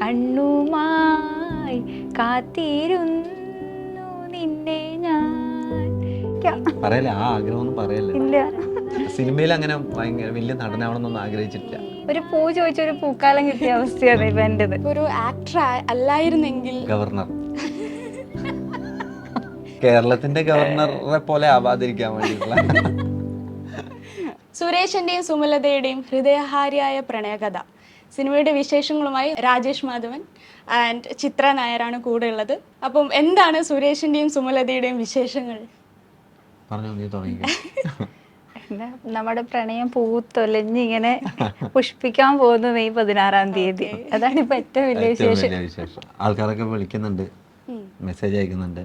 കണ്ണുമായി കാത്തിരുന്നു നിന്നെ ഞാൻ. പറയല്ലേ ആ ആഗ്രഹം ഒന്നും പറയല്ലേ? ഇല്ല. സിനിമയിൽ അങ്ങനെ ഭയങ്കര വലിയ നടനാവണമെന്നൊന്നും ആഗ്രഹിച്ചിട്ടില്ല. ഒരു പൂ ചോദിച്ച ഒരു പൂക്കാലം കിട്ടിയ അവസ്ഥയാണ് ഇപ്പൊ എന്റേത്. ഒരു ആക്ടർ അല്ലായിരുന്നെങ്കിൽ ഗവർണർ. കേരളത്തിന്റെ ഗവർണറെ പോലെ ആവാതിരിക്കാൻ വേണ്ടിയിട്ടുള്ള. സുരേഷിന്റെയും സുമലതയുടെയും ഹൃദയഹാരിയായ പ്രണയകഥ. സിനിമയുടെ വിശേഷങ്ങളുമായി രാജേഷ് മാധവൻ ആൻഡ് ചിത്ര നായരാണ് കൂടെ ഉള്ളത്. അപ്പം എന്താണ് സുരേഷിന്റെയും സുമലതയുടെയും വിശേഷങ്ങൾ? പറഞ്ഞു നീ പിന്നെ നമ്മുടെ പ്രണയം പൂത്തൊലഞ്ഞ് ഇങ്ങനെ പുഷ്പിക്കാൻ പോകുന്നു മെയ് പതിനാറാം തീയതി. അതാണ് ഇപ്പൊ ഏറ്റവും വലിയ വിശേഷം. ആൾക്കാരൊക്കെ വിളിക്കുന്നുണ്ട്. മെസ്സേജ് അയക്കുന്നുണ്ട്.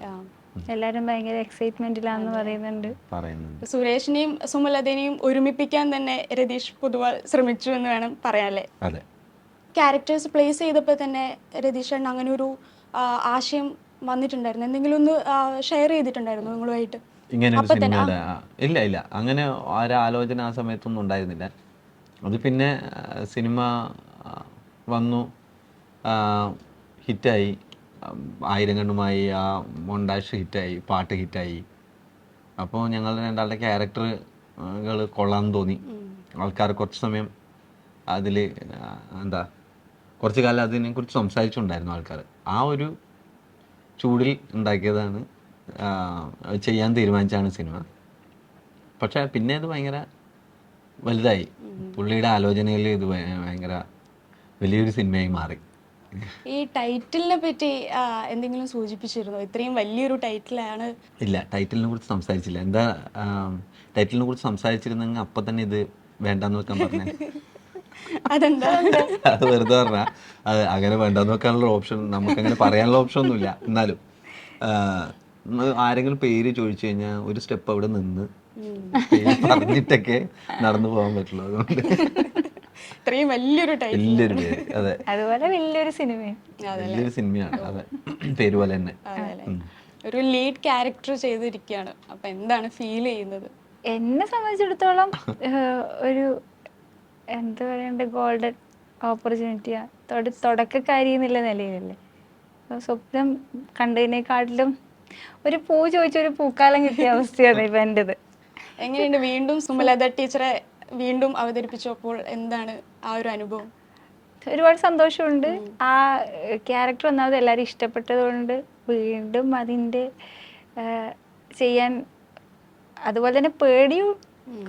എല്ലാരും ഭയങ്കര എക്സൈറ്റ്മെന്റിലാന്ന് പറയുന്നുണ്ട്. പറയുന്നുണ്ട്. സുരേഷിനെയും സുമലതനെയും ഒരുമിപ്പിക്കാൻ തന്നെ രതീഷ് പൊതുവാൾ ശ്രമിച്ചു എന്ന് വേണം പറയാല്ലേ? അതെ. ക്യാരക്ടേഴ്സ് പ്ലേസ് ചെയ്തപ്പോൾ തന്നെ രതീഷ് അങ്ങനെ ഒരു ആശയം വന്നിട്ടുണ്ടായിരുന്നു. എന്തെങ്കിലും ഒന്ന് ഷെയർ ചെയ്തിട്ടുണ്ടായിരുന്നു നിങ്ങളുമായിട്ട്? ഇങ്ങനെ ഒരു സിനിമയുടെ ഇല്ല ഇല്ല. അങ്ങനെ ഒരാലോചന ആ സമയത്തൊന്നും ഉണ്ടായിരുന്നില്ല. അത് പിന്നെ സിനിമ വന്നു. ഹിറ്റായി. ആയിരം കണ്ണുമായി ആ മൊണ്ടാഷ് ഹിറ്റായി പാട്ട് ഹിറ്റായി. അപ്പോൾ ഞങ്ങൾ രണ്ടാളുടെ ക്യാരക്ടറുകൾ കൊള്ളാമെന്ന് തോന്നി. ആൾക്കാർ കുറച്ച് സമയം അതിൽ എന്താ കുറച്ച് കാലം അതിനെക്കുറിച്ച് സംസാരിച്ചുണ്ടായിരുന്നു ആൾക്കാർ ആ ഒരു ചൂടിൽ ഉണ്ടാക്കിയതാണ് ചെയ്യാൻ തീരുമാനിച്ചാണ് സിനിമ. പക്ഷേ പിന്നെ അത് ഭയങ്കര വലുതായി. പുള്ളിയുടെ ആലോചനയിൽ ഇത് ഭയ- ഭയങ്കര വലിയൊരു സിനിമയായി മാറി. ഈ ടൈറ്റിലിനെ പറ്റി എന്തെങ്കിലും സൂചിപ്പിച്ചിരുന്നോ? ഇത്രയും വലിയൊരു ടൈറ്റിലാണ്. ഇല്ല ടൈറ്റിലിനെ കുറിച്ച് സംസാരിച്ചില്ല. എന്താ ടൈറ്റിലിനെ കുറിച്ച് സംസാരിച്ചിരുന്നെങ്കിൽ അപ്പം തന്നെ ഇത് വേണ്ടെന്ന് വെക്കാൻ പറഞ്ഞ. അതെന്താ? അത് വെറുതെ പറഞ്ഞാ. അത് അങ്ങനെ വേണ്ടെന്ന് വെക്കാനുള്ള ഓപ്ഷൻ നമുക്ക് അങ്ങനെ പറയാനുള്ള ഓപ്ഷൻ ഒന്നുമില്ല. എന്നാലും ആരെങ്കിലും പേര് ചോദിച്ചു കഴിഞ്ഞാൽ ഒരു സ്റ്റെപ്പ് അവിടെ നിന്ന് പേര് പറഞ്ഞിട്ടൊക്കെ നടന്നു പോകാൻ പറ്റുള്ളൂ അതുകൊണ്ട്. ഇത്രയും വലിയൊരു ടൈറ്റിൽ വലിയൊരു പേര് അതെ. അതുപോലെ വലിയൊരു സിനിമയും. വലിയൊരു സിനിമയാണ് അതെ. പേര് പോലെ തന്നെ ഒരു ലീഡ് ക്യാരക്ടർ ചെയ്തിരിക്കുകയാണ്. അപ്പൊ എന്താണ് ഫീൽ ചെയ്യുന്നത്? എന്നെ സംബന്ധിച്ചിടത്തോളം ഒരു എന്താ പറയണ്ട ഗോൾഡൻ ഓപ്പർച്യൂണിറ്റിയാ തുടക്കക്കാരി എന്നുള്ള നിലയിലല്ലേ. അപ്പോൾ സ്വപ്നം കണ്ടതിനേക്കാട്ടിലും ഒരു പൂ ചോദിച്ച ഒരു പൂക്കാലം കിട്ടിയ അവസ്ഥയാണ് ഇപ്പം എന്റെത് എങ്ങനെയുണ്ട്? വീണ്ടും സുമലത ടീച്ചറെ വീണ്ടും അവതരിപ്പിച്ചപ്പോൾ എന്താണ് ആ ഒരു അനുഭവം? ഒരുപാട് സന്തോഷമുണ്ട്. ആ ക്യാരക്ടർ ഒന്നാമത് എല്ലാവരും ഇഷ്ടപ്പെട്ടതുകൊണ്ട് വീണ്ടും അതിന്റെ ചെയ്യാൻ അതുപോലെ തന്നെ പേടിയും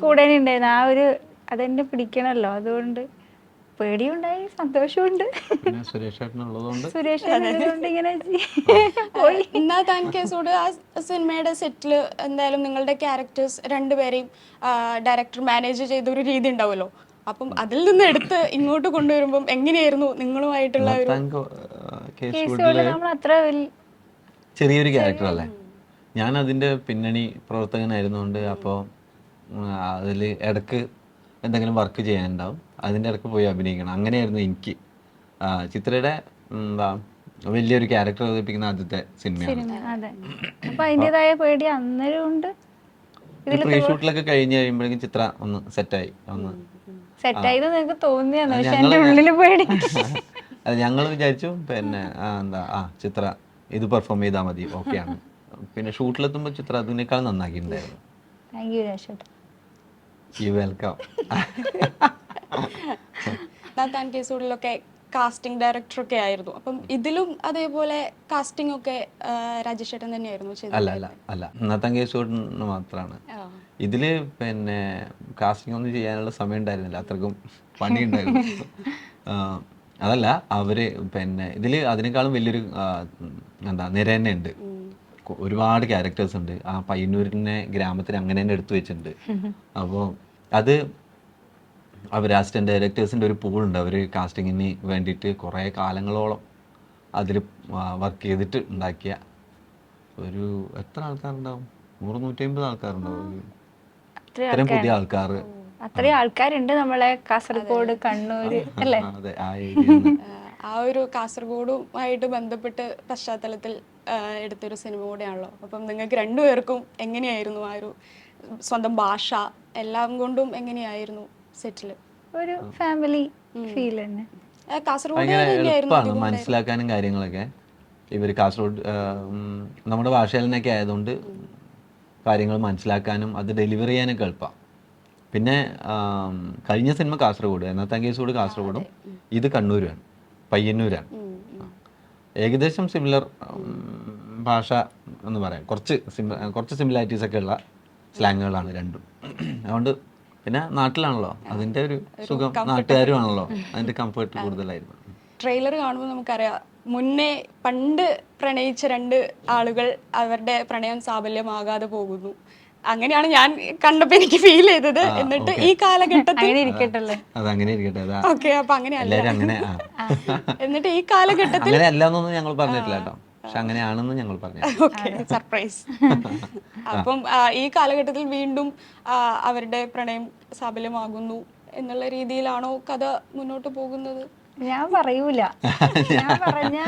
കൂടെ ഉണ്ടായിരുന്നു. ആ ഒരു അതെന്നെ പിടിക്കണല്ലോ. അതുകൊണ്ട് പേടിയുണ്ടായി സന്തോഷമുണ്ട്. സുരേഷ് ചേട്ടൻ ഉള്ളതുകൊണ്ട് സുരേഷ് ഉള്ളതുകൊണ്ട് ഇങ്ങനെ പോയി എന്നാ താൻ കേസോട് ആ സിനിമയുടെ സെറ്റിൽ എന്തായാലും നിങ്ങളുടെ ക്യാരക്ടേഴ്സ് രണ്ടുപേരെയും ഡയറക്ടർ മാനേജ് ചെയ്ത ഒരു രീതി ഉണ്ടാവുമല്ലോ. അപ്പം അതിൽ നിന്ന് എടുത്ത് ഇങ്ങോട്ട് കൊണ്ടുവരുമ്പം എങ്ങനെയായിരുന്നു നിങ്ങളുമായിട്ടുള്ള ഒരു നമ്മൾ അത്ര ചെറിയൊരു ക്യാരക്ടർ അല്ലേ? ഞാൻ അതിന്റെ പിന്നണി പ്രവർത്തകനായിരുന്നുകൊണ്ട് അപ്പോൾ അതിൽ ഇടയ്ക്ക് എന്തെങ്കിലും വർക്ക് ചെയ്യാനുണ്ടാവും. അതിന്റെ ഇടയ്ക്ക് പോയി അഭിനയിക്കണം. അങ്ങനെയായിരുന്നു എനിക്ക്. ചിത്രയുടെ എന്താ വലിയൊരു ക്യാരക്ടർ അവതരിപ്പിക്കുന്ന ആദ്യത്തെ സിനിമയാണ്. പ്രീ ഷൂട്ടിലൊക്കെ കഴിഞ്ഞ് കഴിയുമ്പോഴേക്കും ചിത്ര ഒന്ന് സെറ്റായി ഒന്ന് അത് ഞങ്ങൾ വിചാരിച്ചു പിന്നെ എന്താ ആ ചിത്ര ഇത് പെർഫോം ചെയ്താൽ മതി. ഓക്കെയാണ് പിന്നെ ഷൂട്ടിലെത്തുമ്പോൾ ചിത്ര അതിനേക്കാൾ നന്നാക്കിയിട്ടുണ്ടായിരുന്നു. താങ്ക് യു രാശേട്ടാ യു വെൽക്കം എന്നാ താൻ കേസുകളിലൊക്കെ കാസ്റ്റിംഗ് ഡയറക്ടർ ഒക്കെ ആയിരുന്നു. അപ്പം ഇതിലും അതേപോലെ കാസ്റ്റിംഗ് ഒക്കെ രാജേഷ് ചേട്ടൻ തന്നെയായിരുന്നു ചെയ്തത്. അല്ല അല്ല അല്ല. ഇന്നത്തെ കേസ് കൊണ്ട് മാത്രമാണ്. ഇതിൽ പിന്നെ കാസ്റ്റിംഗ് ഒന്നും ചെയ്യാനുള്ള സമയം ഉണ്ടായിരുന്നില്ല. അത്രക്കും പണി ഉണ്ടായിരുന്നു. അതല്ല അവർ പിന്നെ ഇതിൽ അതിനേക്കാളും വലിയൊരു എന്താ നിര തന്നെ ഉണ്ട്. ഒരുപാട് ക്യാരക്ടേഴ്സ് ഉണ്ട്. ആ പയ്യന്നൂരിനെ ഗ്രാമത്തിൽ അങ്ങനെ തന്നെ എടുത്തു വെച്ചിട്ടുണ്ട്. അപ്പോൾ അത് അവർ അസിസ്റ്റന്റ് ഡയറക്ടേഴ്സിന്റെ ഒരു പൂളുണ്ട് അവർ കാസ്റ്റിങ്ങിന് വേണ്ടിയിട്ട് കുറേ കാലങ്ങളോളം അതിൽ വർക്ക് ചെയ്തിട്ട് ഉണ്ടാക്കിയ ഒരു എത്ര ആൾക്കാരുണ്ടാവും? നൂറ് നൂറ്റി ആൾക്കാരുണ്ടാവും ഇത്രയും പുതിയ ആൾക്കാർ അത്രയും ആൾക്കാരുണ്ട് നമ്മളെ കാസർഗോഡ് കണ്ണൂര് അല്ലേ? അതെ. ആ ഒരു കാസർഗോഡുമായിട്ട് ബന്ധപ്പെട്ട് പശ്ചാത്തലത്തിൽ എടുത്തൊരു സിനിമ കൂടെയാണല്ലോ. അപ്പം നിങ്ങൾക്ക് രണ്ടുപേർക്കും എങ്ങനെയായിരുന്നു ആ ഒരു സ്വന്തം ഭാഷ? എല്ലാം കൊണ്ടും എങ്ങനെയായിരുന്നു സെറ്റിൽ ഒരു ഫാമിലി ഫീൽ തന്നെ. കാസർഗോഡ് എളുപ്പമാണ് മനസ്സിലാക്കാനും കാര്യങ്ങളൊക്കെ. ഇവർ കാസർഗോഡ് നമ്മുടെ ഭാഷയിൽ ഭാഷയിലൊക്കെ ആയതുകൊണ്ട് കാര്യങ്ങൾ മനസ്സിലാക്കാനും അത് ഡെലിവറി ചെയ്യാനൊക്കെ എളുപ്പമാണ് പിന്നെ കഴിഞ്ഞ സിനിമ കാസർഗോഡ് എന്നത്താം കേസോട് കാസർഗോഡും ഇത് കണ്ണൂരാണ് പയ്യന്നൂരാണ്. ഏകദേശം സിമിലർ ഭാഷ എന്ന് പറയാം. കുറച്ച് സിമി കുറച്ച് സിമിലാരിറ്റീസ് ഒക്കെ ഉള്ള സ്ലാങ്ങുകളാണ് രണ്ടും. അതുകൊണ്ട് പിന്നെ നാട്ടിലാണല്ലോ. അതിന്റെ ഒരു സുഖം. നാട്ടുകാരും ആണല്ലോ അതിന്റെ കംഫർട്ട് കൂടുതലായിരുന്നു. ട്രെയിലർ കാണുമ്പോൾ നമുക്കറിയാം മുന്നേ പണ്ട് പ്രണയിച്ച രണ്ട് ആളുകൾ അവരുടെ പ്രണയം സാഫല്യമാകാതെ പോകുന്നു. അങ്ങനെയാണ് ഞാൻ കണ്ടപ്പോ എനിക്ക് ഫീൽ ചെയ്തത്. എന്നിട്ട് ഈ കാലഘട്ടത്തിൽ ഇരിക്കട്ടല്ലേ? അത് അങ്ങനെ ഇരിക്കട്ടെ അതാ. ഓക്കെ അപ്പൊ അങ്ങനെയല്ല. അങ്ങനെ ആ. എന്നിട്ട് ഈ കാലഘട്ടത്തിൽ അങ്ങനെ അല്ല എന്നൊന്നും ഞങ്ങൾ പറഞ്ഞിട്ടില്ല കേട്ടോ. പക്ഷെ അങ്ങനെയാണെന്ന് ഞങ്ങൾ പറഞ്ഞു ഓക്കെ സർപ്രൈസ് അപ്പം ഈ കാലഘട്ടത്തിൽ വീണ്ടും അവരുടെ പ്രണയം സബലമാകുന്നു എന്നുള്ള രീതിയിലാണോ കഥ മുന്നോട്ട് പോകുന്നത്? ഞാൻ പറയൂല. ഞാൻ പറഞ്ഞ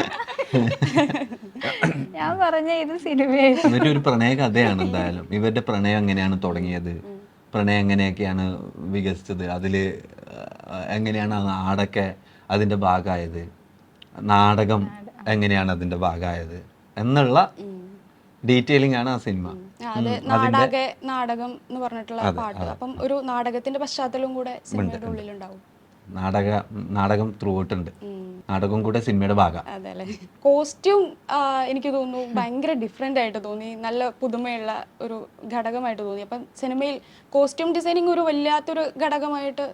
ഞാൻ പറഞ്ഞ ഇത് സിനിമയായിരുന്നു ഇവരുടെ ഒരു പ്രണയ കഥയാണ് എന്തായാലും. ഇവരുടെ പ്രണയം എങ്ങനെയാണ് തുടങ്ങിയത്? പ്രണയം എങ്ങനെയൊക്കെയാണ് വികസിച്ചത്? അതിൽ എങ്ങനെയാണ് ആ നാടൊക്കെ അതിന്റെ ഭാഗമായത്? നാടകം എങ്ങനെയാണ് അതിന്റെ ഭാഗമായത്? എന്നുള്ള ഡീറ്റെയിലിംഗ് ആണ് ആ സിനിമ. ആ, അത് നാടക നാടകം എന്ന് പറഞ്ഞിട്ടുള്ള പാട്ട്. അപ്പം ഒരു നാടകത്തിന്റെ പശ്ചാത്തലവും കൂടെ സിനിമയുടെ ഉള്ളിലുണ്ടാവും. നാടക നാടകം ത്രൂ ഔട്ടുണ്ട് നാടകം കൂടെ സിനിമയുടെ ഭാഗം. അതെ കോസ്റ്റ്യൂം എനിക്ക് തോന്നുന്നു ഭയങ്കര ഡിഫറെന്റ് ആയിട്ട് തോന്നി. നല്ല പുതുമയുള്ള ഒരു ഘടകമായിട്ട് തോന്നി. അപ്പം സിനിമയിൽ കോസ്റ്റ്യൂം ഡിസൈനിങ് ഒരു വല്ലാത്തൊരു ഘടകമായിട്ട്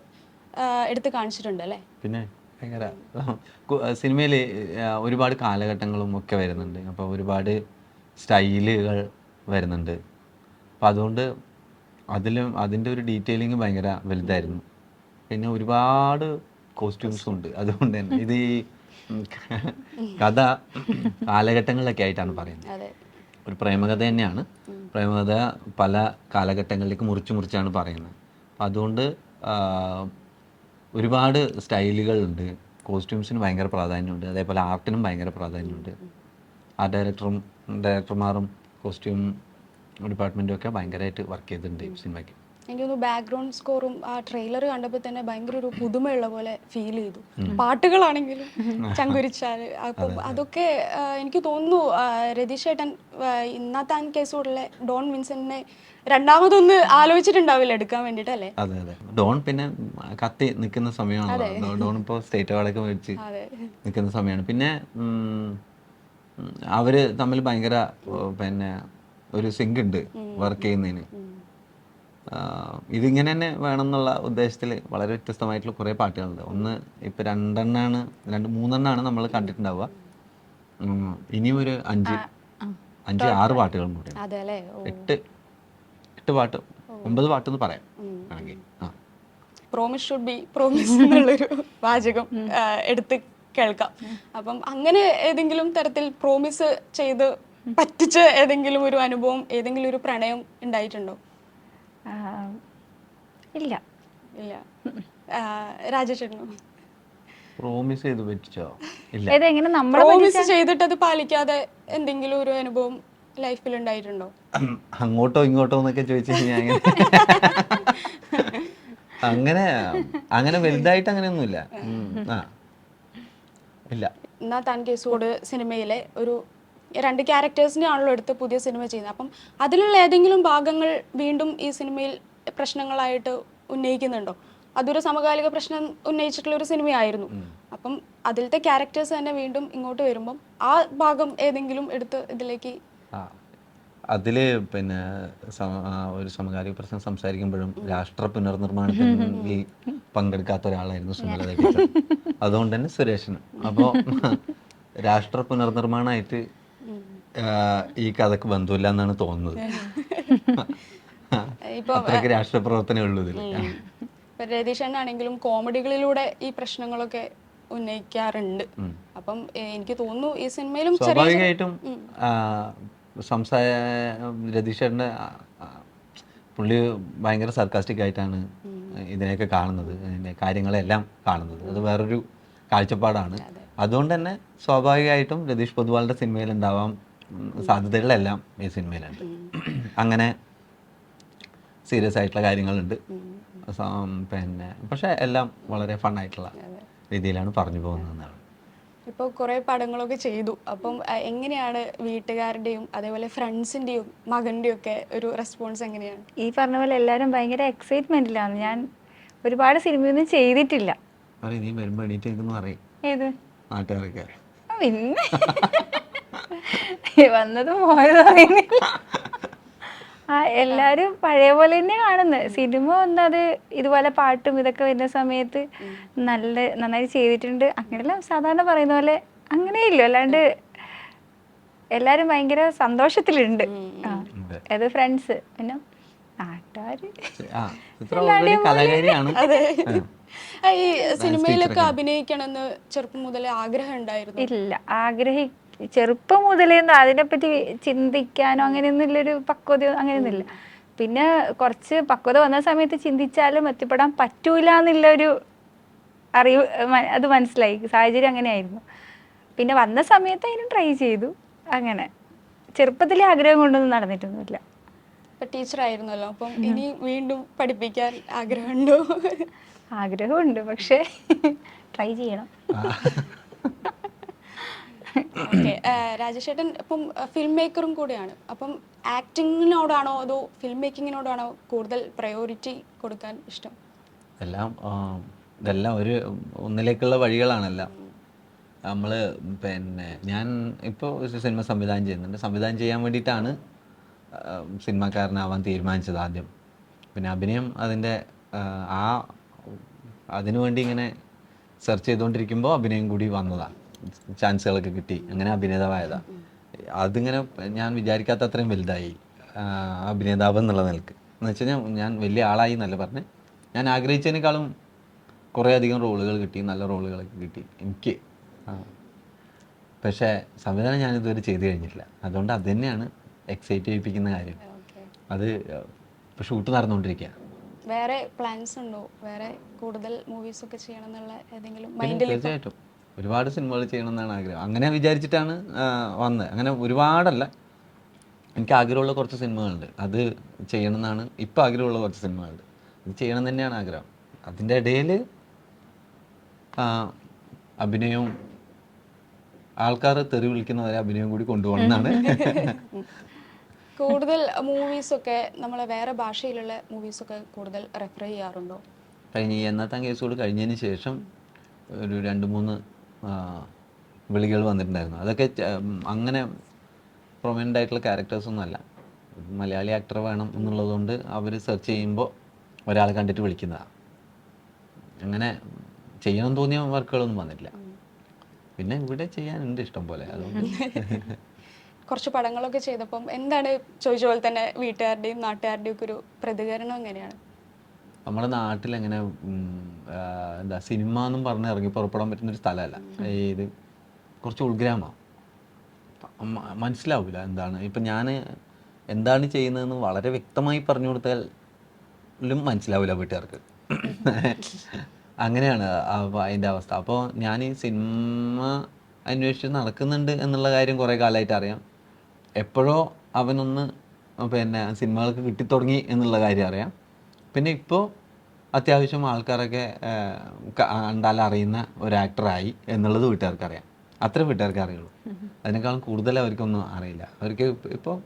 എടുത്ത് കാണിച്ചിട്ടുണ്ട് അല്ലേ പിന്നെ ഭയങ്കര സിനിമയിൽ ഒരുപാട് കാലഘട്ടങ്ങളും ഒക്കെ വരുന്നുണ്ട്. അപ്പോൾ ഒരുപാട് സ്റ്റൈലുകൾ വരുന്നുണ്ട്. അപ്പോൾ അതുകൊണ്ട് അതിലും അതിന്റെ ഒരു ഡീറ്റെയിലിംഗ് ഭയങ്കര വലുതായിരുന്നു. പിന്നെ ഒരുപാട് കോസ്റ്റ്യൂംസ് ഉണ്ട്. അതുകൊണ്ട് തന്നെ. ഇത് ഈ കഥ കാലഘട്ടങ്ങളിലൊക്കെ ആയിട്ടാണ് പറയുന്നത്. ഒരു പ്രേമകഥ തന്നെയാണ്. പ്രേമകഥ പല കാലഘട്ടങ്ങളിലേക്ക് മുറിച്ച് മുറിച്ചാണ് പറയുന്നത്. അപ്പം അതുകൊണ്ട് ഒരുപാട് സ്റ്റൈലുകളുണ്ട്. കോസ്റ്റ്യൂംസിന് ഭയങ്കര പ്രാധാന്യമുണ്ട്. അതേപോലെ ആർട്ടിനും ഭയങ്കര പ്രാധാന്യമുണ്ട്. ആർട്ട് ഡയറക്ടറും ഡയറക്ടർമാരും കോസ്റ്റ്യൂം ഡിപ്പാർട്ട്മെന്റും ഒക്കെ ഭയങ്കരമായിട്ട് വർക്ക് ചെയ്തിട്ടുണ്ട് സിനിമയ്ക്ക്. എനിക്ക് തോന്നുന്നു ബാക്ക്ഗ്രൗണ്ട് സ്കോറും ആ ട്രെയിലർ കണ്ടപ്പോൾ തന്നെ ഭയങ്കര ഒരു പുതുമയുള്ള പോലെ ഫീൽ ചെയ്തു. പാട്ടുകളാണെങ്കിലും ചങ്കുരിച്ചാൽ അപ്പം അതൊക്കെ എനിക്ക് തോന്നുന്നു രതീഷേട്ടൻ രതീഷ് ഏട്ടൻ ആ, ഇന്നത്താൻ കേസോടുള്ള ഡോൺ വിൻസെന്റിനെ രണ്ടാമതൊന്ന് ആലോചിച്ചിട്ടുണ്ടാവില്ല എടുക്കാൻ വേണ്ടിട്ട് അല്ലേ അതെ അതെ. ഡോൺ പിന്നെ കത്തി നിൽക്കുന്ന സമയമാണ് ഡോൺ ഇപ്പോൾ സ്റ്റേറ്റ് അവാർഡൊക്കെ മേടിച്ച് നിൽക്കുന്ന സമയമാണ്. പിന്നെ അവർ തമ്മിൽ ഭയങ്കര പിന്നെ ഒരു സിങ്ക് ഉണ്ട് വർക്ക് ചെയ്യുന്നതിന്. ഇതിങ്ങനെ തന്നെ വേണം എന്നുള്ള ഉദ്ദേശത്തിൽ വളരെ വ്യത്യസ്തമായിട്ടുള്ള കുറേ പാട്ടുകളുണ്ട്. ഒന്ന് ഇപ്പം രണ്ടെണ്ണാണ് രണ്ട് മൂന്നെണ്ണാണ് നമ്മൾ കണ്ടിട്ടുണ്ടാവുക. ഇനി ഇനിയും ഒരു അഞ്ച് അഞ്ച് ആറ് പാട്ടുകളും കൂടി എട്ട് എട്ട് പാട്ട് ഒമ്പത് പാട്ട് എന്ന് പറയാം. ആണെങ്കിൽ ആ. പ്രോമിസ് ഷുഡ് ബി പ്രോമിസ് എന്നുള്ളൊരു വാചകം എടുത്ത് കേൾക്കാം. അപ്പം അങ്ങനെ ഏതെങ്കിലും തരത്തിൽ പ്രോമിസ് ചെയ്ത് പറ്റിച്ച് ഏതെങ്കിലും ഒരു അനുഭവം ഏതെങ്കിലും ഒരു പ്രണയം ഉണ്ടായിട്ടുണ്ടോ? ഇല്ല. ഇല്ല. ആ, രാജേഷേട്ടനോ? പ്രോമിസ് ചെയ്ത് പറ്റിച്ചോ ഇല്ല. ഇതെങ്ങനെ നമ്മളെ പ്രോമിസ് ചെയ്തിട്ട് അത് പാലിക്കാതെ എന്തെങ്കിലും ഒരു അനുഭവം ലൈഫിൽ ഉണ്ടായിട്ടുണ്ടോ? അങ്ങോട്ടോ ഇങ്ങോട്ടോ എന്നൊക്കെ ചോദിച്ചു കഴിഞ്ഞാൽ അങ്ങനെ. അങ്ങനെ അങ്ങനെ വലുതായിട്ട് അങ്ങനെയൊന്നുമില്ല. ആ. ഇല്ല. എന്നാ താൻ കേസോട് സിനിമയിലെ ഒരു രണ്ട് ക്യാരക്ടേഴ്സിന്റെ ആണല്ലോ എടുത്ത് പുതിയ സിനിമ ചെയ്യുന്നത്. അപ്പം അതിലുള്ള ഏതെങ്കിലും ഭാഗങ്ങൾ വീണ്ടും ഈ സിനിമയിൽ പ്രശ്നങ്ങളായിട്ട് ഉന്നയിക്കുന്നുണ്ടോ? അതൊരു സമകാലിക പ്രശ്നം ഉന്നയിച്ചിട്ടുള്ള ഒരു സിനിമയായിരുന്നു അപ്പം അതിലത്തെ ക്യാരക്ടേഴ്സ് തന്നെ വീണ്ടും ഇങ്ങോട്ട് വരുമ്പം ആ ഭാഗം ഏതെങ്കിലും എടുത്ത് ഇതിലേക്ക് അതിൽ അതിൽ പിന്നെ ഒരു സമകാലിക പ്രശ്നം സംസാരിക്കുമ്പോഴും രാഷ്ട്ര പുനർനിർമ്മാണത്തിൽ പങ്കെടുക്കാത്ത ഒരാളായിരുന്നു സുമലത അതുകൊണ്ട് തന്നെ സുരേഷനും. അപ്പോൾ രാഷ്ട്ര പുനർനിർമ്മാണമായിട്ട് ഈ കഥക്ക് ബന്ധമില്ല എന്നാണ് തോന്നുന്നത്. അത്രയ്ക്ക് രാഷ്ട്രീയ പ്രവർത്തനമേ ഉള്ളൂ ഇതിൽ ഇപ്പൊ രതീഷണ്ണാണെങ്കിലും കോമഡികളിലൂടെ ഈ പ്രശ്നങ്ങളൊക്കെ ഉന്നയിക്കാറുണ്ട്. അപ്പം എനിക്ക് തോന്നുന്നു ഈ സിനിമയിലും സ്വാഭാവികമായിട്ടും സംസാര രതീഷേട്ടന്റെ പുള്ളി ഭയങ്കര സർക്കാസ്റ്റിക് ആയിട്ടാണ് ഇതിനെയൊക്കെ കാണുന്നത്. ഇതിന്റെ കാര്യങ്ങളെല്ലാം കാണുന്നത്. അത് വേറൊരു കാഴ്ചപ്പാടാണ്. അതുകൊണ്ട് തന്നെ സ്വാഭാവികമായിട്ടും രതീഷ് പൊതുവാളുടെ സിനിമയിൽ ഉണ്ടാവാൻ ഉം, സാധ്യതകളെല്ലാം ഈ സിനിമയിലുണ്ട്. അങ്ങനെ സീരിയസ് ആയിട്ടുള്ള കാര്യങ്ങളുണ്ട്. പിന്നെ പക്ഷേ എല്ലാം വളരെ ഫൺ ആയിട്ടുള്ള രീതിയിലാണ് പറഞ്ഞു പോകുന്നതെന്നാണ്. ഇപ്പോൾ കുറേ പടങ്ങളൊക്കെ ചെയ്തു. അപ്പം എങ്ങനെയാണ് വീട്ടുകാരുടെയും അതേപോലെ ഫ്രണ്ട്സിന്റെയും മകന്റെയും ഒക്കെ ഒരു റെസ്പോൺസ് എങ്ങനെയാണ്? ഈ പറഞ്ഞ പോലെ എല്ലാവരും ഭയങ്കര എക്സൈറ്റ്മെന്റിലാണ് ഞാൻ ഒരുപാട് സിനിമയൊന്നും ചെയ്തിട്ടില്ല. നീ വരുമ്പോൾ എണീറ്റ് നിൽക്കുന്നു ഏത്? നാട്ടുകാരൊക്കെ. ആ, പിന്നെ. വന്നതും പോയത് അറിയുന്നില്ല. ആ എല്ലാരും പഴയ പോലെ തന്നെ കാണുന്നത്. സിനിമ വന്നത് ഇതുപോലെ പാട്ടും ഇതൊക്കെ വരുന്ന സമയത്ത് നല്ല നന്നായി ചെയ്തിട്ടുണ്ട്. അങ്ങനെയല്ല സാധാരണ പറയുന്ന പോലെ അങ്ങനെ ഇല്ല അല്ലാണ്ട് എല്ലാരും ഭയങ്കര സന്തോഷത്തിലുണ്ട്. അത് ഫ്രണ്ട്സ് പിന്നെ നാട്ടുകാര്. ആ ഇത്ര ഓൾറെഡി കലാകാരിയാണ്. ഈ സിനിമയിലൊക്കെ അഭിനയിക്കണമെന്ന് ചെറുപ്പം മുതലേ ആഗ്രഹം ഉണ്ടായിരുന്നു? ഇല്ല ആഗ്രഹി ചെറുപ്പം മുതലേന്ന് അതിനെപ്പറ്റി ചിന്തിക്കാനോ അങ്ങനെയൊന്നും ഇല്ലൊരു പക്വതയോ അങ്ങനെയൊന്നുമില്ല. പിന്നെ കുറച്ച് പക്വത വന്ന സമയത്ത് ചിന്തിച്ചാലും എത്തിപ്പെടാൻ പറ്റൂല എന്നുള്ളൊരു അറിവ് അത് മനസ്സിലായി. സാഹചര്യം അങ്ങനെയായിരുന്നു. പിന്നെ വന്ന സമയത്ത് അതിന് ട്രൈ ചെയ്തു. അങ്ങനെ. ചെറുപ്പത്തിലെ ആഗ്രഹം കൊണ്ടൊന്നും നടന്നിട്ടൊന്നുമില്ല. ഇപ്പൊ ടീച്ചറായിരുന്നല്ലോ അപ്പം ഇനി വീണ്ടും പഠിപ്പിക്കാൻ ആഗ്രഹമുണ്ടോ? ആഗ്രഹമുണ്ട്. പക്ഷേ ട്രൈ ചെയ്യണം. രാജേഷേട്ടൻ ഇപ്പം ഫിലിം മേക്കറും കൂടിയാണ്. അപ്പം ആക്ടിങ്ങിനോടാണോ അതോ ഫിലിം മേക്കിങ്ങിനോടാണോ കൂടുതൽ പ്രയോറിറ്റി കൊടുക്കാൻ ഇഷ്ടം? എല്ലാം ഇതെല്ലാം ഒരു ഒന്നിലേക്കുള്ള വഴികളാണെല്ലാം. നമ്മൾ പിന്നെ ഞാൻ ഇപ്പോൾ സിനിമ സംവിധാനം ചെയ്യുന്നുണ്ട്. സംവിധാനം ചെയ്യാൻ വേണ്ടിയിട്ടാണ് സിനിമക്കാരനാവാൻ തീരുമാനിച്ചത് ആദ്യം. പിന്നെ അഭിനയം അതിന്റെ ആ, അതിനുവേണ്ടി അതിനു വേണ്ടി ഇങ്ങനെ സെർച്ച് ചെയ്തുകൊണ്ടിരിക്കുമ്പോൾ അഭിനയം കൂടി വന്നതാണ് ചാൻസുകളൊക്കെ കിട്ടി. അങ്ങനെ അഭിനേതാവായതാണ് അതിങ്ങനെ ഞാൻ വിചാരിക്കാത്ത അത്രയും വലുതായി അഭിനേതാവ് എന്നുള്ള നിലയ്ക്ക്. എന്ന് വെച്ച് കഴിഞ്ഞാൽ ഞാൻ വലിയ ആളായി എന്നല്ല പറഞ്ഞ്. ഞാൻ ആഗ്രഹിച്ചതിനേക്കാളും കുറേ അധികം റോളുകൾ കിട്ടി നല്ല റോളുകളൊക്കെ കിട്ടി. എനിക്ക്. പക്ഷേ സംവിധാനം ഞാൻ ഇതുവരെ ചെയ്തു കഴിഞ്ഞിട്ടില്ല. അതുകൊണ്ട് അത് തന്നെയാണ് എക്സൈറ്റ് ചെയ്യിപ്പിക്കുന്ന കാര്യം. അത് ഇപ്പോൾ ഷൂട്ട് നടന്നുകൊണ്ടിരിക്കുക വേറെ പ്ലാൻസ് ഉണ്ടോ? വേറെ കൂടുതൽ മൂവീസ് ഒക്കെ ചെയ്യണം എന്നുള്ള ഏതെങ്കിലും മൈൻഡിൽ തീർച്ചയായിട്ടും. ഒരുപാട് സിനിമകൾ ചെയ്യണമെന്നാണ് ആഗ്രഹം. അങ്ങനെ വിചാരിച്ചിട്ടാണ് വന്നത് അങ്ങനെ ഒരുപാടല്ല. എനിക്ക് ആഗ്രഹമുള്ള കുറച്ച് സിനിമകളുണ്ട്. അത് ചെയ്യണമെന്നാണ് ഇപ്പം ആഗ്രഹമുള്ള കുറച്ച് സിനിമകളുണ്ട്. അത് ചെയ്യണം തന്നെയാണ് ആഗ്രഹം. അതിന്റെ ഇടയിൽ അഭിനയവും ആൾക്കാർ തെറി വിളിക്കുന്നവരെ അഭിനയം കൂടി കൊണ്ടുപോകണം എന്നാണ് കൂടുതൽ മൂവീസൊക്കെ നമ്മൾ വേറെ ഭാഷയിലുള്ള മൂവീസൊക്കെ കൂടുതൽ റെഫർ ചെയ്യാറുണ്ടോ? കഴിഞ്ഞ ഈ കേസോട് കേസുകൾ കഴിഞ്ഞതിന് ശേഷം ഒരു രണ്ട് മൂന്ന് വിളികൾ വന്നിട്ടുണ്ടായിരുന്നു. അതൊക്കെ അങ്ങനെ പ്രൊമിനന്റ് ആയിട്ടുള്ള ക്യാരക്ടേഴ്സ് ഒന്നും അല്ല. മലയാളി ആക്ടർ വേണം എന്നുള്ളതുകൊണ്ട് അവർ സെർച്ച് ചെയ്യുമ്പോൾ ഒരാളെ കണ്ടിട്ട് വിളിക്കുന്നതാണ് അങ്ങനെ ചെയ്യണം തോന്നിയ വർക്കുകളൊന്നും വന്നിട്ടില്ല. പിന്നെ ഇവിടെ ചെയ്യാൻ ചെയ്യാനുണ്ട് ഇഷ്ടം പോലെ അതുകൊണ്ട്. കുറച്ച് പടങ്ങളൊക്കെ ചെയ്തപ്പം എന്താണ് ചോദിച്ച പോലെ തന്നെ വീട്ടുകാരുടെയും നാട്ടുകാരുടെയും ഒക്കെ ഒരു പ്രതികരണം എങ്ങനെയാണ്? നമ്മുടെ നാട്ടിൽ എങ്ങനെ എന്താ സിനിമ എന്നും പറഞ്ഞ് ഇറങ്ങി പുറപ്പെടാൻ പറ്റുന്ന ഒരു സ്ഥലമല്ല. ഇത് കുറച്ച് ഉൾഗ്രാമമാണ് മനസ്സിലാവില്ല എന്താണ്. ഇപ്പം ഞാൻ എന്താണ് ചെയ്യുന്നതെന്ന് വളരെ വ്യക്തമായി പറഞ്ഞു കൊടുത്താലും മനസ്സിലാവില്ല വീട്ടുകാർക്ക്. അങ്ങനെയാണ് അതിന്റെ അവസ്ഥ. അപ്പോൾ ഞാൻ ഈ സിനിമ അന്വേഷിച്ച് നടക്കുന്നുണ്ട് എന്നുള്ള കാര്യം കുറേ കാലമായിട്ട് അറിയാം. എപ്പോഴോ അവനൊന്ന് പിന്നെ സിനിമകൾക്ക് കിട്ടിത്തുടങ്ങി എന്നുള്ള കാര്യം അറിയാം. പിന്നെ ഇപ്പോൾ അത്യാവശ്യം ആൾക്കാരൊക്കെ കണ്ടാൽ അറിയുന്ന ഒരു ആക്ടറായി എന്നുള്ളത് വീട്ടുകാർക്ക് അറിയാം അത്ര വീട്ടുകാർക്ക് അറിയുള്ളൂ. അതിനേക്കാളും കൂടുതൽ അവർക്കൊന്നും അറിയില്ല. അവർക്ക് ഇപ്പോൾ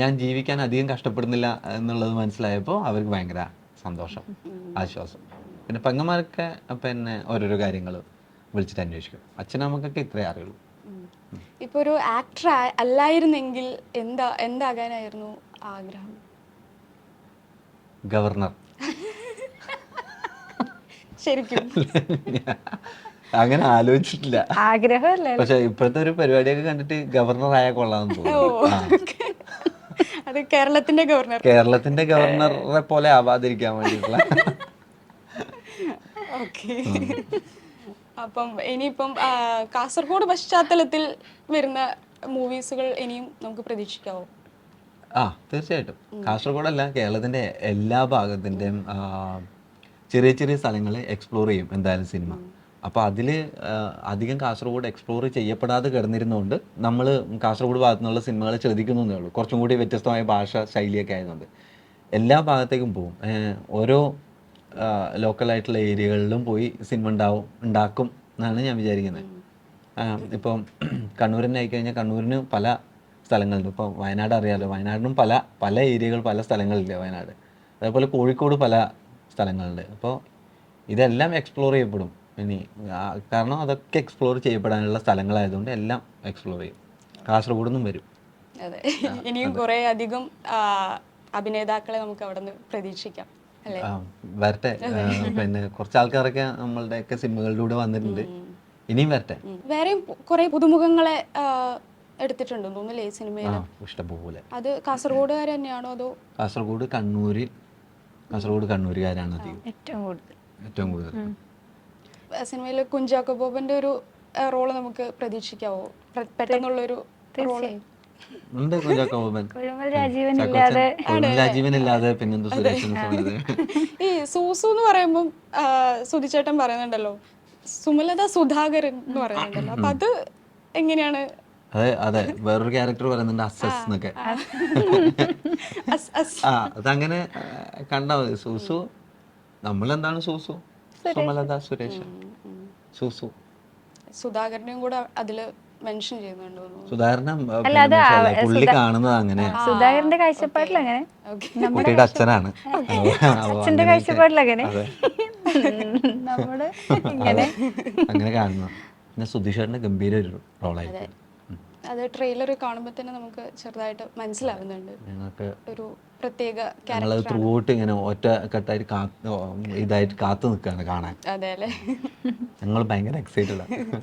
ഞാൻ ജീവിക്കാൻ അധികം കഷ്ടപ്പെടുന്നില്ല എന്നുള്ളത് മനസ്സിലായപ്പോൾ അവർക്ക് ഭയങ്കര സന്തോഷം ആശ്വാസം. പിന്നെ പെങ്ങന്മാരൊക്കെ പിന്നെ ഓരോരോ കാര്യങ്ങൾ വിളിച്ചിട്ട് അന്വേഷിക്കും. അച്ഛനമ്മക്കൊക്കെ ഇത്രേ അറിയുള്ളൂ. ഇപ്പൊ ഒരു ആക്ടർ അല്ലായിരുന്നെങ്കിൽ എന്താ എന്താകാനായിരുന്നു ആഗ്രഹം? ഗവർണർ. ശരിക്കും. അങ്ങനെ ആലോചിച്ചിട്ടില്ല. ആഗ്രഹമല്ലേ? പക്ഷെ ഇപ്പോഴത്തെ ഒരു പരിപാടിയൊക്കെ കണ്ടിട്ട് ഗവർണർ ആയ കൊള്ളാന്ന് തോന്നുന്നു. അത് കേരളത്തിന്റെ ഗവർണർ. കേരളത്തിന്റെ ഗവർണറെ പോലെ ആവാതിരിക്കാൻ വേണ്ടിയിട്ടുള്ള. ഓക്കെ. അപ്പം ഇനിയിപ്പം കാസർഗോഡ് പശ്ചാത്തലത്തിൽ വരുന്ന മൂവീസുകൾ ഇനിയും നമുക്ക് പ്രതീക്ഷിക്കാവോ? ആ തീർച്ചയായിട്ടും. കാസർഗോഡല്ല കേരളത്തിന്റെ എല്ലാ ഭാഗത്തിന്റെയും ചെറിയ ചെറിയ സ്ഥലങ്ങൾ എക്സ്പ്ലോർ ചെയ്യും എന്തായാലും സിനിമ അപ്പോൾ അതിൽ അധികം കാസർഗോഡ് എക്സ്പ്ലോർ ചെയ്യപ്പെടാതെ കിടന്നിരുന്നുകൊണ്ട് നമ്മൾ കാസർഗോഡ് ഭാഗത്തു നിന്നുള്ള സിനിമകൾ ശ്രദ്ധിക്കുന്നേ ഉള്ളൂ. കുറച്ചും കൂടി വ്യത്യസ്തമായ ഭാഷ ശൈലിയൊക്കെ ആയതുകൊണ്ട്. എല്ലാ ഭാഗത്തേക്കും പോകും. ഓരോ ലോക്കലായിട്ടുള്ള ഏരിയകളിലും പോയി സിനിമ ഉണ്ടാവും ഉണ്ടാക്കും എന്നാണ് ഞാൻ വിചാരിക്കുന്നത്. ഇപ്പം കണ്ണൂരിനെ ആയിക്കഴിഞ്ഞാൽ കണ്ണൂരിന് പല സ്ഥലങ്ങളുണ്ട്. ഇപ്പോൾ വയനാട് അറിയാലോ വയനാടിനും പല പല ഏരിയകൾ പല സ്ഥലങ്ങളില്ല വയനാട്. അതേപോലെ കോഴിക്കോട് പല സ്ഥലങ്ങളുണ്ട് അപ്പോൾ ഇതെല്ലാം എക്സ്പ്ലോർ ചെയ്യപ്പെടും. ഇനി കാരണം അതൊക്കെ എക്സ്പ്ലോർ ചെയ്യപ്പെടാനുള്ള സ്ഥലങ്ങളായതുകൊണ്ട് എല്ലാം എക്സ്പ്ലോർ ചെയ്യും. കാസർഗോഡ് നിന്നും വരും. അതെ. ഇനിയും കുറെ അധികം അഭിനേതാക്കളെ നമുക്ക് അവിടെ നിന്ന് പ്രതീക്ഷിക്കാം വരട്ടെ. പിന്നെ കുറച്ച് ആൾക്കാരൊക്കെ നമ്മളുടെയൊക്കെ സിനിമകളിലൂടെ വന്നിട്ടുണ്ട്. ഇനിയും വരട്ടെ. വേറെ വേറെയും കുറെ പുതുമുഖങ്ങളെ എടുത്തിട്ടുണ്ടോ എടുത്തിട്ടുണ്ടെന്ന് തോന്നുന്നില്ലേ ഈ സിനിമയിൽ ഇഷ്ടംപോലെ. അത് കാസർഗോഡുകാർ തന്നെയാണോ അതോ? കാസർഗോഡ് കണ്ണൂരിൽ കാസർഗോഡ് കണ്ണൂരുകാരാണ് അധികം. ഏറ്റവും കൂടുതൽ. ഏറ്റവും കൂടുതൽ. സിനിമയിൽ കുഞ്ചാക്കോ ബോബന്റെ ഒരു റോൾ നമുക്ക് പ്രതീക്ഷിക്കാവോ? പെട്ടെന്നുള്ള പെട്ടെന്നുള്ളൊരു ഉണ്ട് കുഞ്ചാക്കോ ബോബൻ. രാജീവൻ ഇല്ലാതെ പിന്നെന്താ ഈ സൂസു എന്ന് പറയുമ്പോൾ സുധിച്ചേട്ടൻ പറയുന്നുണ്ടല്ലോ സുമലത സുധാകരൻ എന്ന് പറയുന്നുണ്ടല്ലോ. അപ്പൊ അത് എങ്ങനെയാണ് അതെ അതെ. വേറൊരു ക്യാരക്ടർ പറയുന്നുണ്ട് അസസ് എന്നൊക്കെ. ആ. അതങ്ങനെ കണ്ടാ മതി. സൂസു നമ്മളെന്താണ് സൂസു? സുമലത സുരേഷ്. സൂസു. സുധാകരനെയും കൂടെ അതിൽ മെൻഷൻ ചെയ്യുന്നുണ്ട് പിന്നെ പുള്ളി കാണുന്നത് അങ്ങനെ. സുധാകരന്റെ കാഴ്ചപ്പാടിൽ അങ്ങനെ. കുട്ടിയുടെ അച്ഛനാണ്. അച്ഛന്റെ കാഴ്ചപ്പാടിൽ അങ്ങനെ. നമ്മുടെ ഇങ്ങനെ. അങ്ങനെ കാണുന്നു. പിന്നെ സുധീഷേട്ടന്റെ ഗംഭീര ഒരു റോളായിരിക്കും അത് ട്രെയിലർ കാണുമ്പോൾ തന്നെ നമുക്ക് ചെറുതായിട്ട് മനസ്സിലാവുന്നുണ്ട്. ഞങ്ങൾക്ക് ഒരു പ്രത്യേക ഞങ്ങളത് ത്രൂ ഔട്ട് ഇങ്ങനെ ഒറ്റ കെട്ടായിട്ട് കാത്തു ഇതായിട്ട് കാത്തു നിൽക്കുകയാണ് കാണാൻ. അതെ അല്ലേ? ഞങ്ങൾ ഭയങ്കര എക്സൈറ്റഡ് ആണ്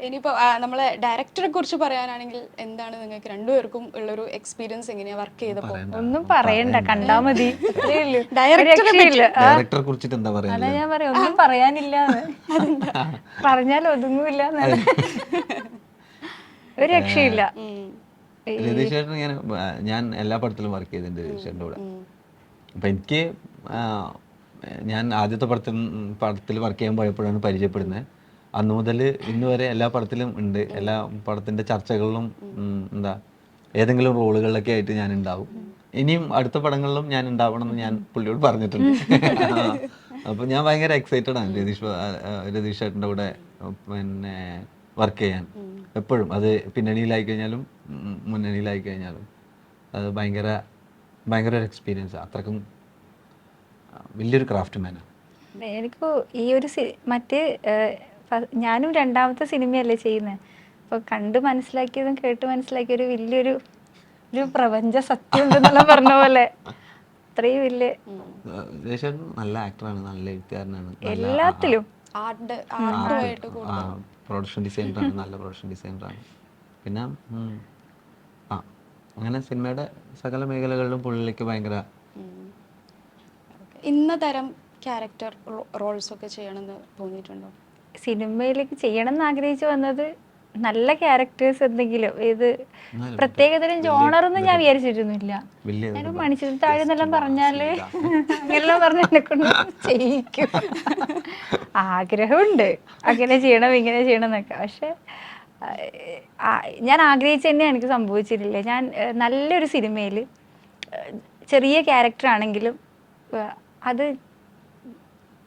ഇനിയിപ്പോൾ നമ്മളെ ഡയറക്ടറെ കുറിച്ച് പറയാനാണെങ്കിൽ എന്താണ് നിങ്ങൾക്ക് രണ്ടുപേർക്കും ഉള്ളൊരു എക്സ്പീരിയൻസ് എങ്ങനെയാ വർക്ക് ചെയ്തപ്പോൾ ഒന്നും പറയണ്ട കണ്ടാ മതി. ഡയറക്ടറെ കുറിച്ചിട്ട് എന്താ പറയാ ഞാൻ പറയാം ഒന്നും പറയാനില്ല പറഞ്ഞാൽ ഒതുങ്ങൂല്ല ഒരു രക്ഷയില്ല. രതീഷ് ചേട്ടൻ ഇങ്ങനെ ഞാൻ എല്ലാ പടത്തിലും വർക്ക് ചെയ്തിട്ടുണ്ട് രതീഷ് ചേട്ടന്റെ കൂടെ അപ്പം എനിക്ക് ഞാൻ ആദ്യത്തെ പടത്തിൽ പടത്തിൽ വർക്ക് ചെയ്യാൻ പോയപ്പോഴാണ് പരിചയപ്പെടുന്നത്. അന്ന് മുതൽ ഇന്ന് വരെ എല്ലാ പടത്തിലും ഉണ്ട്. എല്ലാ പടത്തിന്റെ ചർച്ചകളിലും എന്താ ഏതെങ്കിലും റോളുകളിലൊക്കെ ആയിട്ട് ഞാൻ ഉണ്ടാവും. ഇനിയും അടുത്ത പടങ്ങളിലും ഞാൻ ഉണ്ടാവണം എന്ന് ഞാൻ പുള്ളിയോട് പറഞ്ഞിട്ടുണ്ട്. അപ്പോൾ ഞാൻ ഭയങ്കര എക്സൈറ്റഡ് ആണ് രതീഷ് രതീഷ് ചേട്ടന്റെ കൂടെ പിന്നെ വർക്ക് ചെയ്യാൻ. എപ്പോഴും. അത് പിന്നണിയിലായി കഴിഞ്ഞാലും മുന്നണിയിലായി കഴിഞ്ഞാലും അത് ഭയങ്കര ഭയങ്കര ഒരു എക്സ്പീരിയൻസ് അത്രക്കും വലിയൊരു ക്രാഫ്റ്റ് മാനാണ് എനിക്ക് ഈ ഒരു മറ്റേ ഞാനും രണ്ടാമത്തെ സിനിമയല്ലേ ചെയ്യുന്നത് അപ്പോൾ കണ്ട് മനസ്സിലാക്കിയതും കേട്ട് മനസ്സിലാക്കിയ ഒരു വലിയൊരു ഒരു പ്രപഞ്ച സത്യം ഉണ്ടെന്നെല്ലാം പറഞ്ഞ പോലെ. അത്രയും വലിയ നല്ല ആക്ടറാണ് നല്ല എഴുത്തുകാരനാണ് എല്ലാത്തിലും. പ്രൊഡക്ഷൻ ഡിസൈനറാണ് നല്ല പ്രൊഡക്ഷൻ ഡിസൈനറാണ് പിന്നെ ആ അങ്ങനെ സിനിമയുടെ സകല മേഖലകളിലും പുള്ളിക്ക് ഭയങ്കര ഇന്ന തരം ക്യാരക്ടർ റോൾസ് ഒക്കെ ചെയ്യണമെന്ന് തോന്നിയിട്ടുണ്ടോ? സിനിമയിലേക്ക് ചെയ്യണം എന്ന് ആഗ്രഹിച്ചു വന്നത് നല്ല ക്യാരക്ടേഴ്സ് എന്തെങ്കിലും ഏത് പ്രത്യേകതരം പ്രത്യേകതരം ജോണറൊന്നും ഞാൻ വിചാരിച്ചിരുന്നില്ല ഞാൻ മണിച്ചിരി താഴെ എന്നെല്ലാം പറഞ്ഞാൽ അങ്ങനെല്ലാം പറഞ്ഞ എന്നെ കൊണ്ട് ചെയ്യിക്കും. ആഗ്രഹമുണ്ട്. അങ്ങനെ ചെയ്യണം ഇങ്ങനെ ചെയ്യണം എന്നൊക്കെ. പക്ഷെ ഞാൻ ആഗ്രഹിച്ച തന്നെ എനിക്ക് സംഭവിച്ചിട്ടില്ല. ഞാൻ നല്ലൊരു സിനിമയിൽ ചെറിയ ക്യാരക്ടർ ആണെങ്കിലും അത് അത്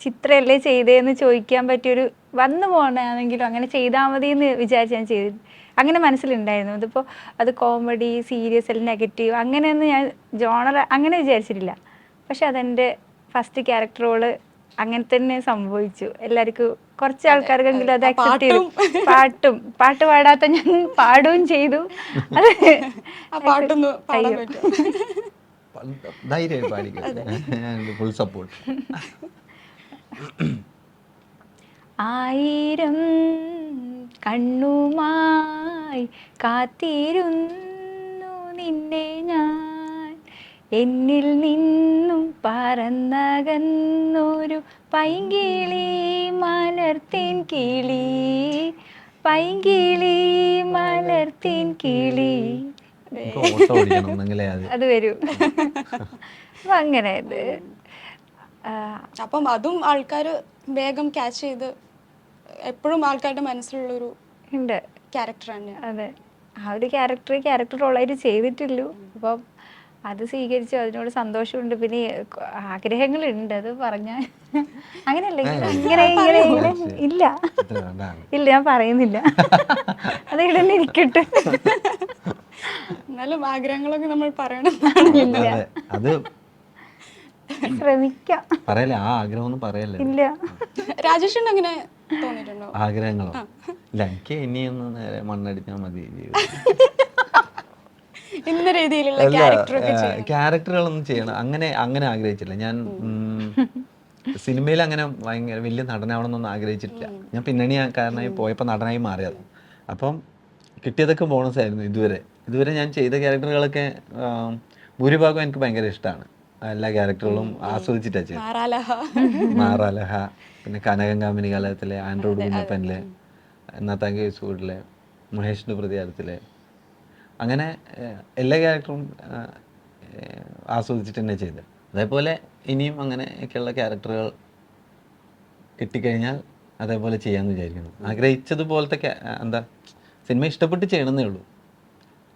ചിത്രമല്ലേ ചെയ്തേന്ന് ചോദിക്കാൻ പറ്റിയൊരു വന്നു പോകണമെങ്കിലും അങ്ങനെ ചെയ്താൽ മതി എന്ന് വിചാരിച്ച് ഞാൻ ചെയ്തു അങ്ങനെ മനസ്സിലുണ്ടായിരുന്നു. അതിപ്പോൾ അത് കോമഡി സീരിയസ് അല്ലെങ്കിൽ നെഗറ്റീവ് അങ്ങനെയൊന്നും ഞാൻ ജോണർ അങ്ങനെ വിചാരിച്ചിട്ടില്ല. പക്ഷെ അതെന്റെ ഫസ്റ്റ് ക്യാരക്ടർ റോൾ അങ്ങനെ തന്നെ സംഭവിച്ചു. എല്ലാവർക്കും കുറച്ച് ആൾക്കാർക്കെങ്കിലും അത് അക്സെപ്റ്റ് ചെയ്തു. പാട്ടും. പാട്ട്. പാടാത്ത ഞാൻ പാടുകയും ചെയ്തു. അത് ധൈര്യമായി പാടിക്കും ഫുൾ സപ്പോർട്ട്. ആയിരം കണ്ണുമായി കാത്തിരുന്നു നിന്നെ ഞാൻ. എന്നിൽ നിന്നും പറന്നകന്നൊരു പൈങ്കിളി മലർത്തിൻ കിളി. പൈങ്കിളി മലർത്തിൻ കിളി. അത്. വരൂ വരും. അപ്പൊ അങ്ങനെ അപ്പം അതും ആൾക്കാർ വേഗം ക്യാച്ച് ചെയ്ത് എപ്പോഴും ആൾക്കാരുടെ മനസ്സിലുള്ളൊരു ഉണ്ട്. ക്യാരക്ടർ തന്നെ അതെ. ആ ഒരു ക്യാരക്ടർ ക്യാരക്ടർ റോളായിട്ട് ചെയ്തിട്ടുള്ളൂ അപ്പം അത് സ്വീകരിച്ചു അതിനോട് സന്തോഷമുണ്ട്. പിന്നെ ആഗ്രഹങ്ങളുണ്ട് അത് പറഞ്ഞ. അങ്ങനെയല്ല? ഇങ്ങനെ ഇങ്ങനെ ഇല്ല. ഇല്ല ഞാൻ പറയുന്നില്ല. അത് ഇവിടെ തന്നെ ഇരിക്കട്ടെ. എന്നാലും ആഗ്രഹങ്ങളൊക്കെ നമ്മൾ പറയണം. അത് ശ്രമിക്കാം. പറയല്ലേ? ആ ആഗ്രഹം ഒന്നും പറയല്ലേ? ഇല്ല. രാജേഷ് അങ്ങനെ തോന്നിയിട്ടുണ്ടോ ആഗ്രഹങ്ങളോ? ഇല്ല എനിക്ക് ഇനിയൊന്ന് നേരെ മണ്ണടിച്ചാൽ മതി. ഇന്ന രീതിയിലുള്ള ക്യാരക്ടറുകളൊന്നും ചെയ്യണം. അങ്ങനെ അങ്ങനെ ആഗ്രഹിച്ചില്ല. ഞാൻ സിനിമയിൽ അങ്ങനെ ഭയങ്കര വലിയ നടനാവണമെന്നൊന്നും ആഗ്രഹിച്ചിട്ടില്ല. ഞാൻ പിന്നണി കാരണമായി പോയപ്പോൾ നടനായി മാറിയത്. അപ്പം കിട്ടിയതൊക്കെ ബോണസ് ആയിരുന്നു ഇതുവരെ. ഇതുവരെ ഞാൻ ചെയ്ത ക്യാരക്ടറുകളൊക്കെ ഭൂരിഭാഗം എനിക്ക് ഭയങ്കര ഇഷ്ടമാണ് എല്ലാ ക്യാരക്ടറുകളും ആസ്വദിച്ചിട്ടാണ് ചെയ്തത്. മാറാലഹ. പിന്നെ കനകങ്കാമിനി കാലത്തിലെ ആൻഡ്രോയിഡ് കുഞ്ഞപ്പനിലെ നത്താങ്ക സൂടിലെ മഹേഷിന്റെ പ്രതികാരത്തിലെ അങ്ങനെ എല്ലാ ക്യാരക്ടറും ആസ്വദിച്ചിട്ട് തന്നെ ചെയ്ത്. അതേപോലെ ഇനിയും അങ്ങനെയൊക്കെയുള്ള ക്യാരക്ടറുകൾ കിട്ടിക്കഴിഞ്ഞാൽ അതേപോലെ ചെയ്യാമെന്ന് വിചാരിക്കുന്നു. ആഗ്രഹിച്ചതുപോലത്തെ എന്താ സിനിമ ഇഷ്ടപ്പെട്ട് ചെയ്യണമെന്നേ ഉള്ളൂ.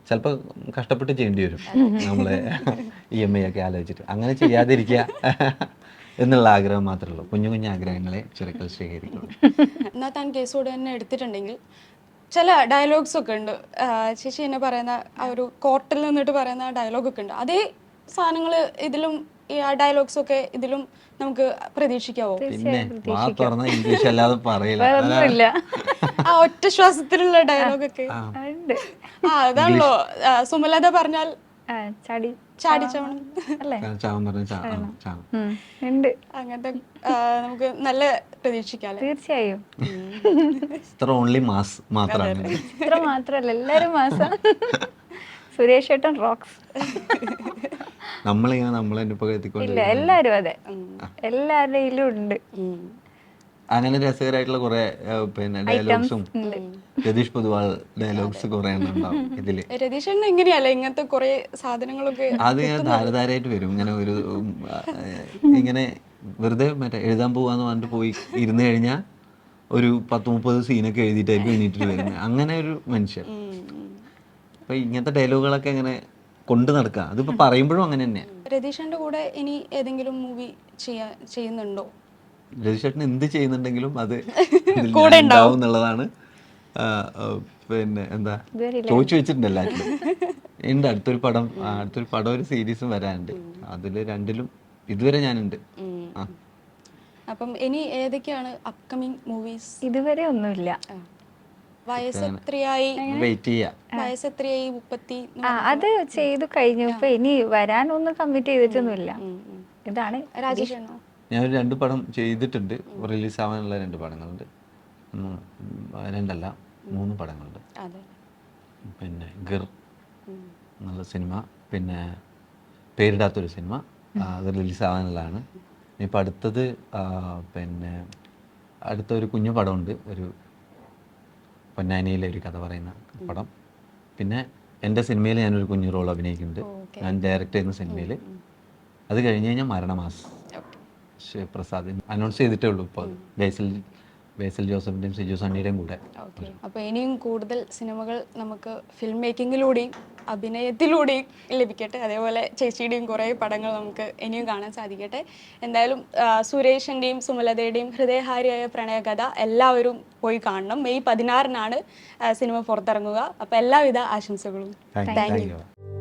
ചിലപ്പോൾ കഷ്ടപ്പെട്ട് ചെയ്യേണ്ടി വരും. നമ്മളെ ഇ എം ഐ ഒക്കെ ആലോചിച്ചിട്ട്. അങ്ങനെ ചെയ്യാതിരിക്കുക. എന്നുള്ള ആഗ്രഹം മാത്രമേ ഉള്ളൂ. കുഞ്ഞു കുഞ്ഞു ആഗ്രഹങ്ങളെ ചെറുക്കൽ സ്വീകരിക്കുള്ളൂ എന്നാൽ താൻ കേസോട് തന്നെ എടുത്തിട്ടുണ്ടെങ്കിൽ ചില ഡയലോഗ്സ് ഒക്കെ ഉണ്ട്. ശശി ചേച്ചി എന്നെ പറയുന്ന ആ ഒരു കോർട്ടിൽ നിന്നിട്ട് പറയുന്ന ഡയലോഗ് ഒക്കെ ഉണ്ട്. അതേ സാധനങ്ങൾ ഇതിലും ഈ ആ ഡയലോഗ്സ് ഒക്കെ ഇതിലും നമുക്ക് പ്രതീക്ഷിക്കാവോ? പിന്നെ വാ തുറന്ന ഇംഗ്ലീഷ് അല്ലാതെ പറയില്ല. ആ ഒറ്റ ശ്വാസത്തിലുള്ള ഡയലോഗ് ഒക്കെ. ഉണ്ട്. ആ അതാണല്ലോ. സുമലത പറഞ്ഞാൽ ചടി. ചാടിച്ചവണം അല്ലേ? ഉണ്ട്. അങ്ങനത്തെ നമുക്ക് നല്ല പ്രതീക്ഷിക്കാം തീർച്ചയായും. ഇത്ര ഓൺലി മാസ് മാത്രമാണ് ഇത്ര മാത്രല്ല എല്ലാരും മാസം സുരേഷ് ഏട്ടൻ റോക്സ് നമ്മളിങ്ങനെ നമ്മളെ ഇല്ല എല്ലാരും അതെ. എല്ലാവരുടെയിലും ഉണ്ട്. അങ്ങനെ രസകരമായിട്ടുള്ള കുറെ പിന്നെ ഡയലോഗ്സും രതീഷ് പൊതുവാൾ ഡയലോഗ്സ് കുറെ ഉണ്ടാവും ഇതിൽ. രതീഷ് എങ്ങനെയല്ലേ ഇങ്ങനത്തെ കുറെ സാധനങ്ങളൊക്കെ അത് ഞാൻ ധാരധാരയായിട്ട് വരും. ഇങ്ങനെ ഒരു ഇങ്ങനെ വെറുതെ മറ്റേ എഴുതാൻ പോവാന്ന് പറഞ്ഞിട്ട് പോയി ഇരുന്ന് കഴിഞ്ഞാൽ ഒരു പത്ത് മുപ്പത് സീനൊക്കെ എഴുതിയിട്ടായിരിക്കും എണീറ്റിട്ട് വരുന്നത് അങ്ങനെ ഒരു മനുഷ്യൻ. അപ്പൊ ഇങ്ങനത്തെ ഡയലോഗുകളൊക്കെ ഇങ്ങനെ കൊണ്ടു നടക്കുക അതിപ്പോ പറയുമ്പോഴും അങ്ങനെ തന്നെയാണ് രതീഷന്റെ കൂടെ ഇനി ഏതെങ്കിലും മൂവി ചെയ്യാ ചെയ്യുന്നുണ്ടോ? രജിഷേട്ടൻ എന്ത് ചെയ്യുന്നുണ്ടെങ്കിലും അത് കൂടെ ഉണ്ടാവും. എന്നുള്ളതാണ്. പിന്നെ എന്താ? ചോദിച്ചു വെച്ചിട്ടുണ്ട് എല്ലാറ്റിലും. ഉണ്ട് അടുത്തൊരു പടം അടുത്തൊരു പടം ഒരു സീരീസും വരാനുണ്ട്. അതിൽ രണ്ടിലും ഇതുവരെ ഞാനുണ്ട്. അപ്പം ഇനി ഏതൊക്കെയാണ് അപ്കമിങ് മൂവീസ് ഇതുവരെ ഒന്നുമില്ല. വയസ്സ് എത്രയായി? വെയിറ്റ് ചെയ്യാ. വയസ്സ് എത്രയായി? മുപ്പത്തി ആ അത് ചെയ്തു കഴിഞ്ഞു. ഇപ്പൊ ഇനി വരാനൊന്നും കമ്മിറ്റ് ചെയ്തിട്ടൊന്നുമില്ല. ഇതാണ് രാജേഷേട്ടനോ ഞാനൊരു രണ്ട് പടം ചെയ്തിട്ടുണ്ട്. റിലീസാവാനുള്ള രണ്ട് പടങ്ങളുണ്ട്. രണ്ടല്ല മൂന്ന് പടങ്ങളുണ്ട്. പിന്നെ ഗിർ. എന്നുള്ള സിനിമ. പിന്നെ പേരിടാത്തൊരു സിനിമ. അത് റിലീസാവാനുള്ളതാണ്. ഇപ്പം ഇനിയിപ്പോൾ അടുത്തത് പിന്നെ അടുത്ത ഒരു കുഞ്ഞു പടമുണ്ട്. ഒരു പൊന്നാനിയിലെ ഒരു കഥ പറയുന്ന പടം. പിന്നെ എന്റെ സിനിമയിൽ ഞാനൊരു കുഞ്ഞു റോൾ അഭിനയിക്കുന്നുണ്ട്. ഞാൻ ഡയറക്റ്റ് ചെയ്യുന്ന സിനിമയിൽ. അത് കഴിഞ്ഞ് കഴിഞ്ഞാൽ മരണമാസ്. ശിവപ്രസാദ് അനൗൺസ് ചെയ്തിട്ടേ ഉള്ളൂ ഇപ്പോൾ ബേസിൽ ബേസിൽ ജോസഫിന്റെയും സിജു സണ്ണിയുടെയും കൂടെ. ഓക്കെ. അപ്പോൾ ഇനിയും കൂടുതൽ സിനിമകൾ നമുക്ക് ഫിലിം മേക്കിങ്ങിലൂടെയും അഭിനയത്തിലൂടെയും ലഭിക്കട്ടെ. അതേപോലെ ചേച്ചിയുടെയും കുറേ പടങ്ങൾ നമുക്ക് ഇനിയും കാണാൻ സാധിക്കട്ടെ. എന്തായാലും സുരേഷിന്റെയും സുമലതയുടെയും ഹൃദയഹാരിയായ പ്രണയകഥ എല്ലാവരും പോയി കാണണം. മെയ് പതിനാറിനാണ് സിനിമ പുറത്തിറങ്ങുക. അപ്പോൾ എല്ലാവിധ ആശംസകളും. Thank you